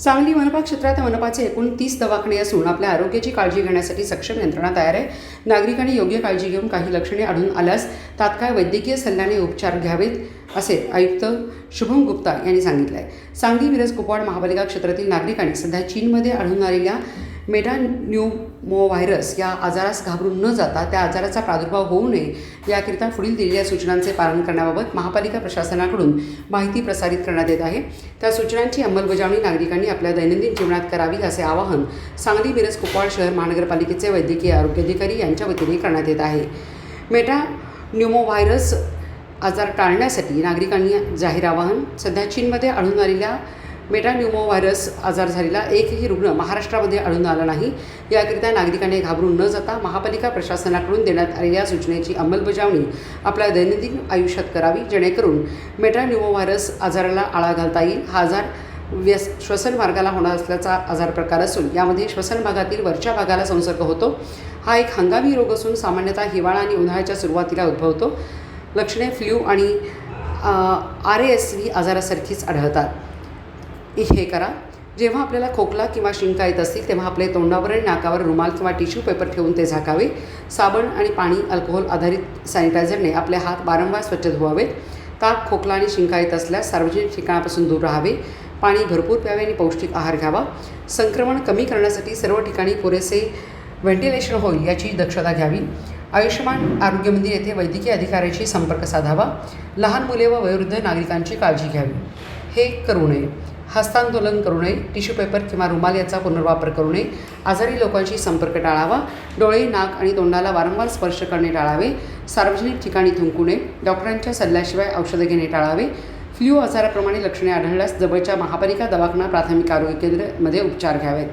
सांगली मनपा क्षेत्रात मनपाचे एकूण तीस दवाखाने असून आपल्या आरोग्याची काळजी घेण्यासाठी सक्षम यंत्रणा तयार आहे. नागरिकांनी योग्य काळजी घेऊन काही लक्षणे आढळून आल्यास तात्काळ वैद्यकीय सल्ल्याने उपचार घ्यावेत असे आयुक्त शुभम गुप्ता यांनी सांगितलं आहे सांगली मिरज कुपवाड महापालिका क्षेत्रातील नागरिकांनी सध्या चीनमध्ये आढळून आलेल्या मेडान्युमोव्हायरस या आजारास घाबरून न जाता त्या आजाराचा प्रादुर्भाव होऊ नये याकरिता पुढील दिलेल्या सूचनांचे पालन करण्याबाबत महापालिका प्रशासनाकडून माहिती प्रसारित करण्यात येत आहे. त्या सूचनांची अंमलबजावणी नागरिकांनी आपल्या दैनंदिन जीवनात करावी असे आवाहन सांगली मिरज कुपवाड शहर महानगरपालिकेचे वैद्यकीय आरोग्य अधिकारी यांच्या वतीने करण्यात येत आहे. मेटा न्युमोव्हायरस आजार टाळण्यासाठी नागरिकांनी जाहीर आवाहन सध्या चीनमध्ये आढळून आलेल्या मेटान्युमो व्हायरस आजार झालेला एकही रुग्ण महाराष्ट्रामध्ये आढळून आला नाही. याकरिता नागरिकांनी घाबरून न जाता महापालिका प्रशासनाकडून देण्यात आलेल्या सूचनेची अंमलबजावणी आपल्या दैनंदिन आयुष्यात करावी जेणेकरून मेटान्युमो व्हायरस आजाराला आळा घालता येईल. हा आजार व्यस श्वसन मार्गाला होणार असल्याचा आजार प्रकार असून यामध्ये श्वसन भागातील वरच्या भागाला संसर्ग होतो. हा एक हंगामी रोग असून सामान्यतः हिवाळा आणि उन्हाळ्याच्या सुरुवातीला उद्भवतो. लक्षणे फ्ल्यू आणि आर एस व्ही आजारासारखीच आढळतात. हे करा. जेव्हा आपल्याला खोकला किंवा शिंका येत असतील तेव्हा आपले तोंडावर आणि नाकावर रुमाल किंवा टिश्यू पेपर ठेवून ते झाकावे. साबण आणि पाणी अल्कोहोल आधारित सॅनिटायझरने आपले हात वारंवार स्वच्छ धुवावेत. ताप खोकला आणि शिंका येत असल्यास सार्वजनिक ठिकाणापासून दूर राहावे. पाणी भरपूर प्यावे आणि पौष्टिक आहार घ्यावा. संक्रमण कमी करण्यासाठी सर्व ठिकाणी पुरेसे व्हेंटिलेशन होईल याची दक्षता घ्यावी. आयुष्यमान आरोग्य मंदिर येथे वैद्यकीय अधिकाऱ्याशी संपर्क साधावा. लहान मुले व वयोवृद्ध नागरिकांची काळजी घ्यावी. हे करू नये. हस्तांदोलन करू नये टिश्यू पेपर किंवा रुमाल याचा पुनर्वापर करू नये आजारी लोकांशी संपर्क टाळावा डोळे नाक आणि तोंडाला वारंवार स्पर्श करणे टाळावे सार्वजनिक ठिकाणी थुंकू नये डॉक्टरांच्या सल्ल्याशिवाय औषधं घेणे टाळावे फ्ल्यू आजाराप्रमाणे लक्षणे आढळल्यास जवळच्या महापालिका दवाखाना प्राथमिक आरोग्य केंद्रामध्ये उपचार घ्यावेत.